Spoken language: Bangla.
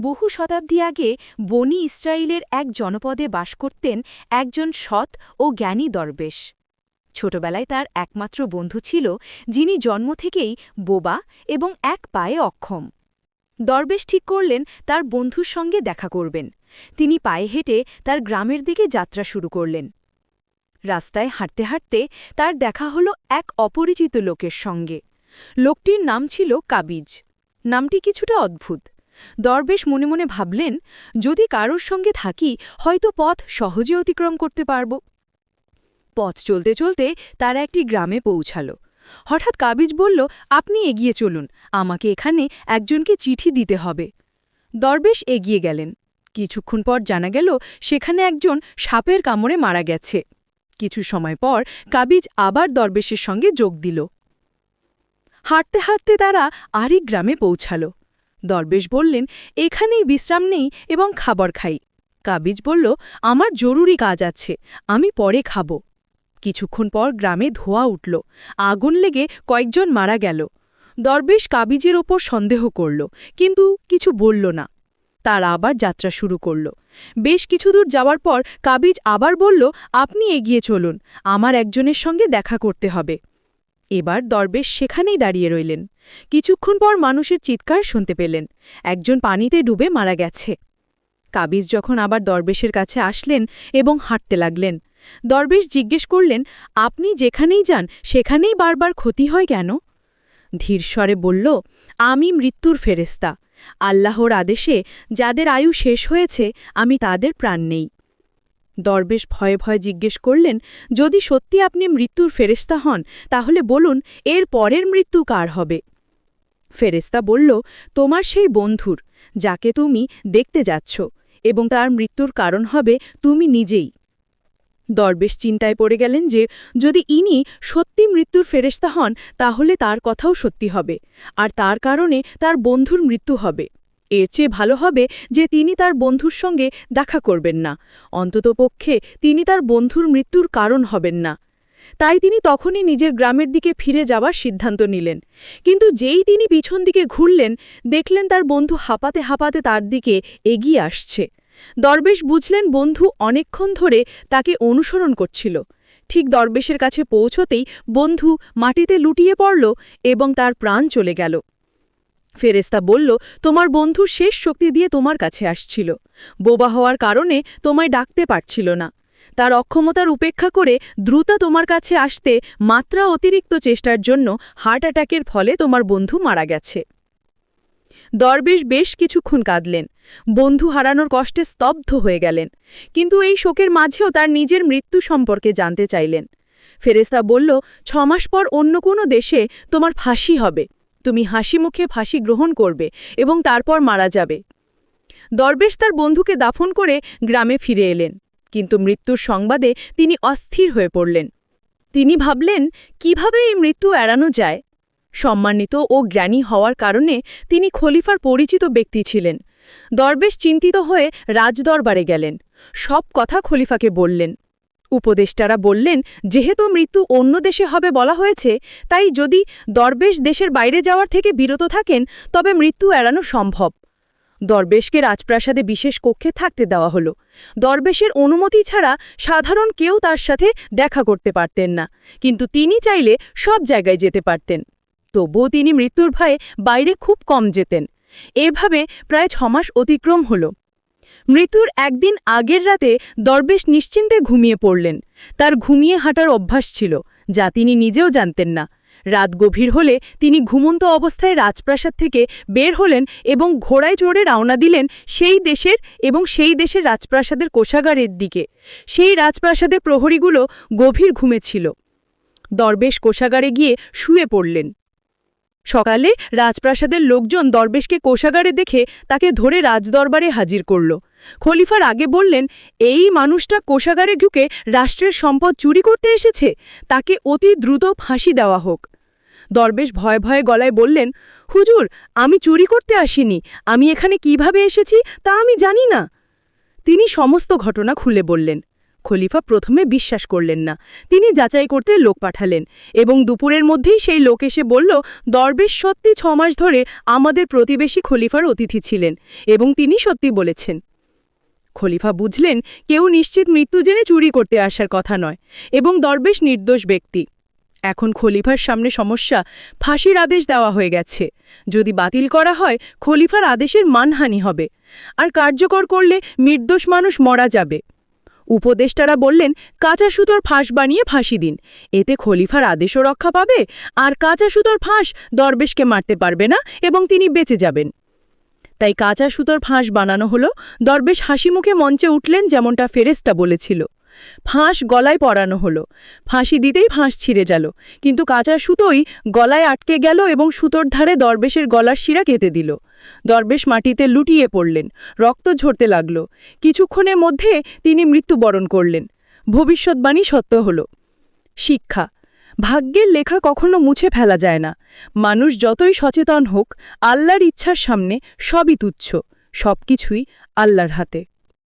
বহু শতাব্দী আগে বনি ইসরায়েলের এক জনপদে বাস করতেন একজন সৎ ও জ্ঞানী দরবেশ। ছোটবেলায় তার একমাত্র বন্ধু ছিল, যিনি জন্ম থেকেই বোবা এবং এক পায়ে অক্ষম। দরবেশ ঠিক করলেন, তার বন্ধুর সঙ্গে দেখা করবেন। তিনি পায়ে হেঁটে তার গ্রামের দিকে যাত্রা শুরু করলেন। রাস্তায় হাঁটতে হাঁটতে তার দেখা হল এক অপরিচিত লোকের সঙ্গে। লোকটির নাম ছিল কাবিজ। নামটি কিছুটা অদ্ভুত। দরবেশ মনে মনে ভাবলেন, যদি কারোর সঙ্গে থাকি, হয়তো পথ সহজে অতিক্রম করতে পারব। পথ চলতে চলতে তারা একটি গ্রামে পৌঁছাল। হঠাৎ কাবিজ বলল, আপনি এগিয়ে চলুন, আমাকে এখানে একজনকে চিঠি দিতে হবে। দরবেশ এগিয়ে গেলেন। কিছুক্ষণ পর জানা গেল, সেখানে একজন সাপের কামড়ে মারা গেছে। কিছু সময় পর কাবিজ আবার দরবেশের সঙ্গে যোগ দিল। হাঁটতে হাঁটতে তারা আরেক গ্রামে পৌঁছাল। দরবেশ বললেন, এখানেই বিশ্রাম নেই এবং খাবার খাই। কাবিজ বলল, আমার জরুরি কাজ আছে, আমি পরে খাব। কিছুক্ষণ পর গ্রামে ধোয়া উঠল, আগুন লেগে কয়েকজন মারা গেল। দরবেশ কাবিজের ওপর সন্দেহ করল, কিন্তু কিছু বলল না। তার আবার যাত্রা শুরু করল। বেশ কিছু দূর যাওয়ার পর কাবিজ আবার বলল, আপনি এগিয়ে চলুন, আমার একজনের সঙ্গে দেখা করতে হবে। এবার দরবেশ সেখানেই দাঁড়িয়ে রইলেন। কিছুক্ষণ পর মানুষের চিৎকার শুনতে পেলেন। একজন পানিতে ডুবে মারা গেছে। কাবিজ যখন আবার দরবেশের কাছে আসলেন এবং হাঁটতে লাগলেন, দরবেশ জিজ্ঞেস করলেন, আপনি যেখানেই যান, সেখানেই বারবার ক্ষতি হয় কেন? ধীরস্বরে বলল, আমি মৃত্যুর ফেরেস্তা আল্লাহর আদেশে যাদের আয়ু শেষ হয়েছে, আমি তাদের প্রাণ নেই। দরবেশ ভয়ে ভয়ে জিজ্ঞেস করলেন, যদি সত্যি আপনি মৃত্যুর ফেরেস্তা হন, তাহলে বলুন, এর পরের মৃত্যু কার হবে? ফেরেস্তা বলল, তোমার সেই বন্ধুর, যাকে তুমি দেখতে যাচ্ছ, এবং তার মৃত্যুর কারণ হবে তুমি নিজেই। দরবেশ চিন্তায় পড়ে গেলেন যে, যদি ইনি সত্যি মৃত্যুর ফেরেস্তা হন, তাহলে তার কথাও সত্যি হবে, আর তার কারণে তার বন্ধুর মৃত্যু হবে। এর চেয়ে ভালো হবে যে তিনি তার বন্ধুর সঙ্গে দেখা করবেন না। অন্ততপক্ষে তিনি তার বন্ধুর মৃত্যুর কারণ হবেন না। তাই তিনি তখনই নিজের গ্রামের দিকে ফিরে যাওয়ার সিদ্ধান্ত নিলেন। কিন্তু যেই তিনি পিছন দিকে ঘুরলেন, দেখলেন তার বন্ধু হাঁপাতে হাঁপাতে তার দিকে এগিয়ে আসছে। দরবেশ বুঝলেন বন্ধু অনেকক্ষণ ধরে তাকে অনুসরণ করছিল। ঠিক দরবেশের কাছে পৌঁছতেই বন্ধু মাটিতে লুটিয়ে পড়ল এবং তার প্রাণ চলে গেল। ফেরেস্তা বলল, তোমার বন্ধুর শেষ শক্তি দিয়ে তোমার কাছে আসছিল। বোবা হওয়ার কারণে তোমায় ডাকতে পারছিল না। তার অক্ষমতার উপেক্ষা করে দ্রুত তোমার কাছে আসতে মাত্রা অতিরিক্ত চেষ্টার জন্য হার্ট অ্যাটাকের ফলে তোমার বন্ধু মারা গেছে। দরবেশ বেশ কিছুক্ষণ কাঁদলেন। বন্ধু হারানোর কষ্টে স্তব্ধ হয়ে গেলেন। কিন্তু এই শোকের মাঝেও তার নিজের মৃত্যু সম্পর্কে জানতে চাইলেন। ফেরেস্তা বলল, ছমাস পর অন্য কোনো দেশে তোমার ফাঁসি হবে। তুমি হাসি মুখে ফাঁসি গ্রহণ করবে এবং তারপর মারা যাবে। দরবেশ তার বন্ধুকে দাফন করে গ্রামে ফিরে এলেন, কিন্তু মৃত্যুর সংবাদে তিনি অস্থির হয়ে পড়লেন। তিনি ভাবলেন, কীভাবে এই মৃত্যু এড়ানো যায়? সম্মানিত ও জ্ঞানী হওয়ার কারণে তিনি খলিফার পরিচিত ব্যক্তি ছিলেন। দরবেশ চিন্তিত হয়ে রাজদরবারে গেলেন। সব কথা খলিফাকে বললেন। উপদেষ্টারা বললেন, যেহেতু মৃত্যু অন্য দেশে হবে বলা হয়েছে, তাই যদি দরবেশ দেশের বাইরে যাওয়ার থেকে বিরত থাকেন, তবে মৃত্যু এড়ানো সম্ভব। দরবেশকে রাজপ্রাসাদে বিশেষ কক্ষে থাকতে দেওয়া হলো। দরবেশের অনুমতি ছাড়া সাধারণ কেউ তার সাথে দেখা করতে পারতেন না, কিন্তু তিনি চাইলে সব জায়গায় যেতে পারতেন। তবুও তিনি মৃত্যুর ভয়ে বাইরে খুব কম যেতেন। এভাবে প্রায় ছমাস অতিক্রম হল। মৃত্যুর একদিন আগের রাতে দরবেশ নিশ্চিন্তে ঘুমিয়ে পড়লেন। তার ঘুমিয়ে হাঁটার অভ্যাস ছিল, যা তিনি নিজেও জানতেন না। রাত গভীর হলে তিনি ঘুমন্ত অবস্থায় রাজপ্রাসাদ থেকে বের হলেন এবং ঘোড়ায় চড়ে রওনা দিলেন সেই দেশের এবং সেই দেশের রাজপ্রাসাদের কোষাগারের দিকে। সেই রাজপ্রাসাদের প্রহরীগুলো গভীর ঘুমেছিল দরবেশ কোষাগারে গিয়ে শুয়ে পড়লেন। সকালে রাজপ্রাসাদের লোকজন দরবেশকে কোষাগারে দেখে তাকে ধরে রাজদরবারে হাজির করল। খলিফার আগে বললেন, এই মানুষটা কোষাগারে ঢুকে রাষ্ট্রের সম্পদ চুরি করতে এসেছে, তাকে অতি দ্রুত ফাঁসি দেওয়া হোক। দরবেশ ভয়ে ভয়ে গলায় বললেন, হুজুর, আমি চুরি করতে আসিনি, আমি এখানে কীভাবে এসেছি তা আমি জানি না। তিনি সমস্ত ঘটনা খুলে বললেন। খলিফা প্রথমে বিশ্বাস করলেন না। তিনি যাচাই করতে লোক পাঠালেন এবং দুপুরের মধ্যেই সেই লোক এসে বলল, দরবেশ সত্যি ছ মাস ধরে আমাদের প্রতিবেশী খলিফার অতিথি ছিলেন এবং তিনি সত্যি বলেছেন। খলিফা বুঝলেন কেউ নিশ্চিত মৃত্যু জেনে চুরি করতে আসার কথা নয় এবং দরবেশ নির্দোষ ব্যক্তি। এখন খলিফার সামনে সমস্যা, ফাঁসির আদেশ দেওয়া হয়ে গেছে। যদি বাতিল করা হয়, খলিফার আদেশের মানহানি হবে। আর কার্যকর করলে নির্দোষ মানুষ মরা যাবে। উপদেষ্টারা বললেন, কাঁচা সুতোর ফাঁস বানিয়ে ফাঁসি দিন। এতে খলিফার আদেশও রক্ষা পাবে, আর কাঁচা সুতোর ফাঁস দরবেশকে মারতে পারবে না এবং তিনি বেঁচে যাবেন। তাই কাঁচা সুতোর ফাঁস বানানো হলো। দরবেশ হাসি মুখে মঞ্চে উঠলেন যেমনটা ফেরেস্তা বলেছিল। ফাঁস গলায় পরানো হলো। ফাঁসি দিতেই ফাঁস ছিঁড়ে গেল। কিন্তু কাঁচা সুতোই গলায় আটকে গেল এবং সুতোর ধারে দরবেশের গলার শিরা কেটে দিল। দরবেশ মাটিতে লুটিয়ে পড়লেন। রক্ত ঝরতে লাগল। কিছুক্ষণের মধ্যে তিনি মৃত্যুবরণ করলেন। ভবিষ্যৎবাণী সত্য হল। শিক্ষা। ভাগ্যের লেখা কখনো মুছে ফেলা যায় না। মানুষ যতই সচেতন হোক, আল্লাহর ইচ্ছার সামনে সবই তুচ্ছ। সব কিছুই আল্লাহর হাতে।